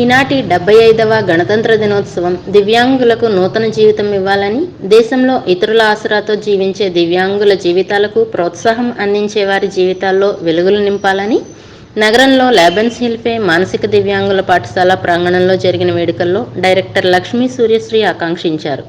ఈనాటి డెబ్బై ఐదవ గణతంత్ర దినోత్సవం దివ్యాంగులకు నూతన జీవితం ఇవ్వాలని దేశంలో ఇతరుల ఆసరాతో జీవించే దివ్యాంగుల జీవితాలకు ప్రోత్సాహం అందించే వారి జీవితాల్లో వెలుగులు నింపాలని నగరంలో ల్యాబెన్స్ హిల్ఫే మానసిక దివ్యాంగుల పాఠశాల ప్రాంగణంలో జరిగిన వేడుకల్లో డైరెక్టర్ లక్ష్మీ సూర్యశ్రీ ఆకాంక్షించారు.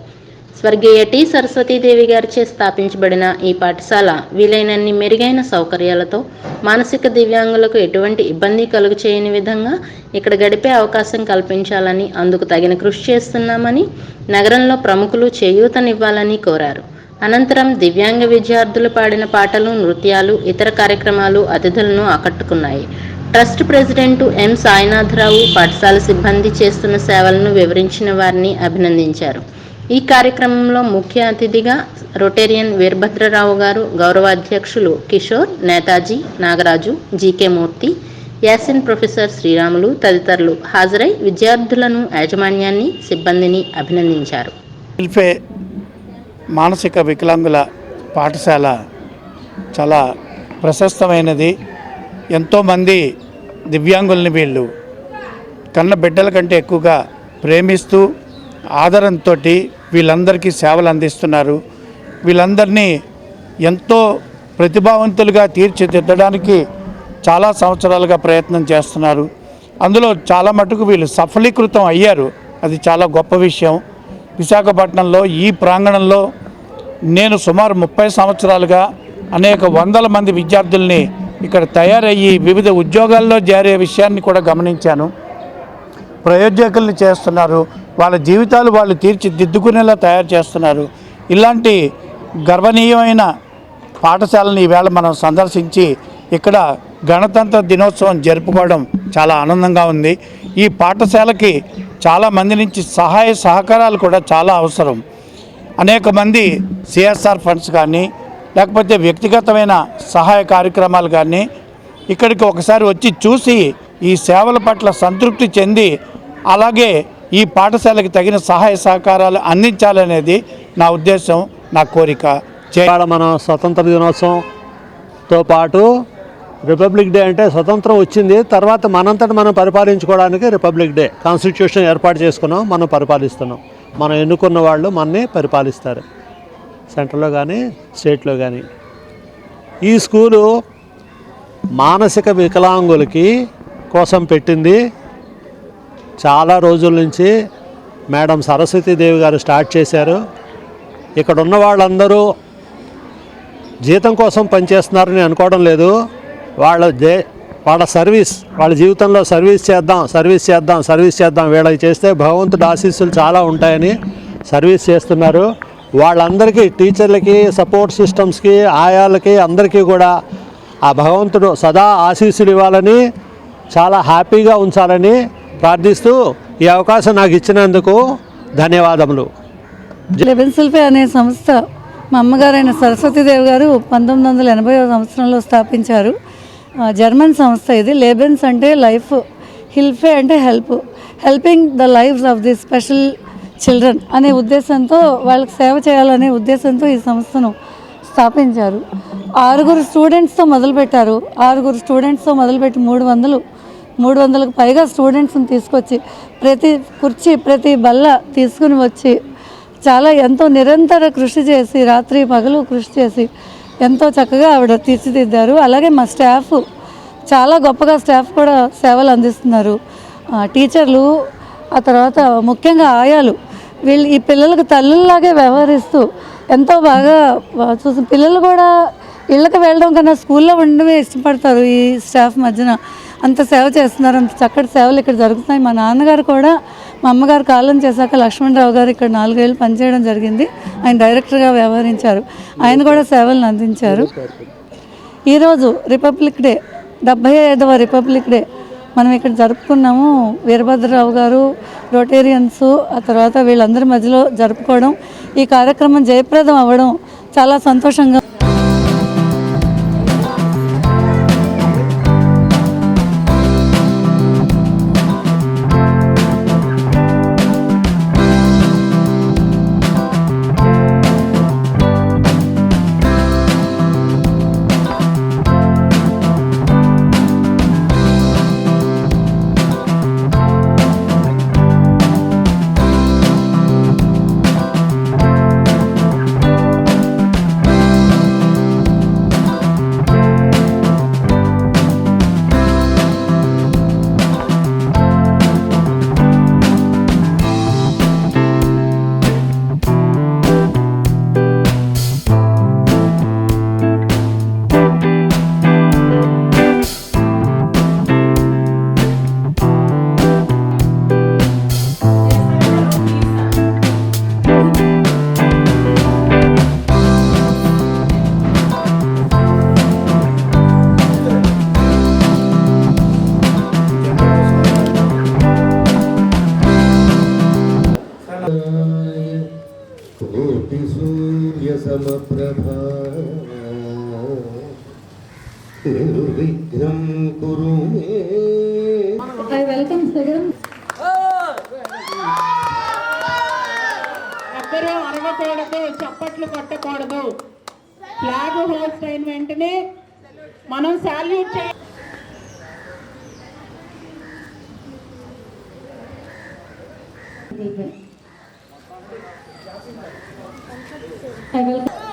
స్వర్గీయ టి. సరస్వతీదేవి గారిచే స్థాపించబడిన ఈ పాఠశాల వీలైనన్ని మెరుగైన సౌకర్యాలతో మానసిక దివ్యాంగులకు ఎటువంటి ఇబ్బంది కలుగు చేయని విధంగా ఇక్కడ గడిపే అవకాశం కల్పించాలని అందుకు తగిన కృషి చేస్తున్నామని నగరంలో ప్రముఖులు చేయూతనివ్వాలని కోరారు. అనంతరం దివ్యాంగ విద్యార్థులు పాడిన పాటలు నృత్యాలు ఇతర కార్యక్రమాలు అతిథులను ఆకట్టుకున్నాయి. Trust president M. సాయినాథరావు పాఠశాల సిబ్బంది చేస్తున్న సేవలను వివరించిన వారిని అభినందించారు. ఈ కార్యక్రమంలో ముఖ్య అతిథిగా రొటేరియన్ వీరభద్రరావు గారు గౌరవాధ్యక్షులు Kishore Netaji Nagaraju G K Murthy Yasin professor Sriramulu తదితరులు హాజరై విద్యార్థులను యాజమాన్యాన్ని సిబ్బందిని అభినందించారు. వెల్ఫే మానసిక వికలాంగుల పాఠశాల చాలా ప్రశస్తమైనది. ఎంతోమంది దివ్యాంగుల్ని వీళ్ళు కన్న బిడ్డల కంటే ఎక్కువగా ప్రేమిస్తూ ఆదరంతో వీళ్ళందరికీ సేవలు అందిస్తున్నారు. వీళ్ళందరినీ ఎంతో ప్రతిభావంతులుగా తీర్చిదిద్దడానికి చాలా సంవత్సరాలుగా ప్రయత్నం చేస్తున్నారు. అందులో చాలా మటుకు వీళ్ళు సఫలీకృతం అయ్యారు. అది చాలా గొప్ప విషయం. విశాఖపట్నంలో ఈ ప్రాంగణంలో నేను సుమారు ముప్పై సంవత్సరాలుగా అనేక వందల మంది విద్యార్థుల్ని ఇక్కడ తయారయ్యి వివిధ ఉద్యోగాల్లో చేరే విషయాన్ని కూడా గమనించాను. ప్రయోజకుల్ని చేస్తున్నారు. వాళ్ళ జీవితాలు వాళ్ళు తీర్చిదిద్దుకునేలా తయారు చేస్తున్నారు. ఇలాంటి గర్వనీయమైన పాఠశాలను ఈవేళ మనం సందర్శించి ఇక్కడ గణతంత్ర దినోత్సవం జరుపుకోవడం చాలా ఆనందంగా ఉంది. ఈ పాఠశాలకి చాలా మంది నుంచి సహాయ సహకారాలు కూడా చాలా అవసరం. అనేక మంది సిఎస్ఆర్ ఫండ్స్ కానీ లేకపోతే వ్యక్తిగతమైన సహాయ కార్యక్రమాలు కానీ ఇక్కడికి ఒకసారి వచ్చి చూసి ఈ సేవల పట్ల సంతృప్తి చెంది అలాగే ఈ పాఠశాలకి తగిన సహాయ సహకారాలు అందించాలనేది నా ఉద్దేశం నా కోరిక. జై మన స్వతంత్ర దినోత్సవంతో పాటు రిపబ్లిక్ డే అంటే స్వతంత్రం వచ్చింది తర్వాత మనంతటి మనం పరిపాలించుకోవడానికి రిపబ్లిక్ డే కాన్స్టిట్యూషన్ ఏర్పాటు చేసుకున్నాం మనం పరిపాలిస్తున్నాం. మనం ఎన్నుకున్న వాళ్ళు మనని పరిపాలిస్తారు. సెంట్రల్లో కానీ స్టేట్లో కానీ ఈ స్కూలు మానసిక వికలాంగులకి కోసం పెట్టింది చాలా రోజుల నుంచి మేడం సరస్వతీదేవి గారు స్టార్ట్ చేశారు. ఇక్కడ ఉన్న వాళ్ళందరూ జీతం కోసం పనిచేస్తున్నారని అనుకోవడం లేదు. వాళ్ళ దే వాళ్ళ సర్వీస్ వాళ్ళ జీవితంలో సర్వీస్ చేద్దాం సర్వీస్ చేద్దాం సర్వీస్ చేద్దాం వీళ్ళకి చేస్తే భగవంతుడు ఆశీస్సులు చాలా ఉంటాయని సర్వీస్ చేస్తున్నారు. వాళ్ళందరికీ టీచర్లకి సపోర్ట్ సిస్టమ్స్కి ఆయాలకి అందరికీ కూడా ఆ భగవంతుడు సదా ఆశీస్సులు ఇవ్వాలని చాలా హ్యాపీగా ఉంచాలని ప్రార్థిస్తూ ఈ అవకాశం నాకు ఇచ్చినందుకు ధన్యవాదములు. లెబెన్సిల్ఫే అనే సంస్థ మా అమ్మగారైన సరస్వతీదేవి గారు పంతొమ్మిది వందల ఎనభై సంవత్సరంలో స్థాపించారు. జర్మన్ సంస్థ ఇది. లేబెన్స్ అంటే లైఫ్ హిల్ఫే అంటే help. Helping the lives of the special children అనే ఉద్దేశంతో వాళ్ళకి సేవ చేయాలనే ఉద్దేశంతో ఈ సంస్థను స్థాపించారు. ఆరుగురు స్టూడెంట్స్తో మొదలుపెట్టారు. ఆరుగురు స్టూడెంట్స్తో మొదలుపెట్టి మూడు వందలు మూడు వందలకు పైగా స్టూడెంట్స్ని తీసుకొచ్చి ప్రతి కుర్చీ ప్రతి బల్ల తీసుకుని వచ్చి చాలా ఎంతో నిరంతర కృషి చేసి రాత్రి పగలు కృషి చేసి ఎంతో చక్కగా ఆవిడ తీర్చిదిద్దారు. అలాగే మా స్టాఫ్ చాలా గొప్పగా స్టాఫ్ కూడా సేవలు అందిస్తున్నారు. టీచర్లు ఆ తర్వాత ముఖ్యంగా ఆయాలు వీళ్ళు ఈ పిల్లలకు తల్లుల్లాగే వ్యవహరిస్తూ ఎంతో బాగా చూసి పిల్లలు కూడా ఇళ్ళకి వెళ్ళడం కన్నా స్కూల్లో ఉండడమే ఇష్టపడతారు ఈ స్టాఫ్ మధ్యన. అంత సేవ చేస్తున్నారు. అంత చక్కటి సేవలు ఇక్కడ జరుగుతున్నాయి. మా నాన్నగారు కూడా మా అమ్మగారు కాలం చేశాక లక్ష్మణరావు గారు ఇక్కడ నాలుగేళ్ళు పనిచేయడం జరిగింది. ఆయన డైరెక్టర్గా వ్యవహరించారు. ఆయన కూడా సేవలను అందించారు. ఈరోజు రిపబ్లిక్ డే డెబ్భై ఐదవ రిపబ్లిక్ డే మనం ఇక్కడ జరుపుకున్నాము. వీరభద్రరావు గారు రోటేరియన్స్ ఆ తర్వాత వీళ్ళందరి మధ్యలో జరుపుకోవడం ఈ కార్యక్రమం జయప్రదం అవ్వడం చాలా సంతోషంగా ఎవ్వరూ అరవకూడదు చప్పట్లు కొట్టకూడదు ఫ్లాగ్ హోస్ట్ అయిన వెంటనే మనం సాల్యూట్ చేయాలి I will.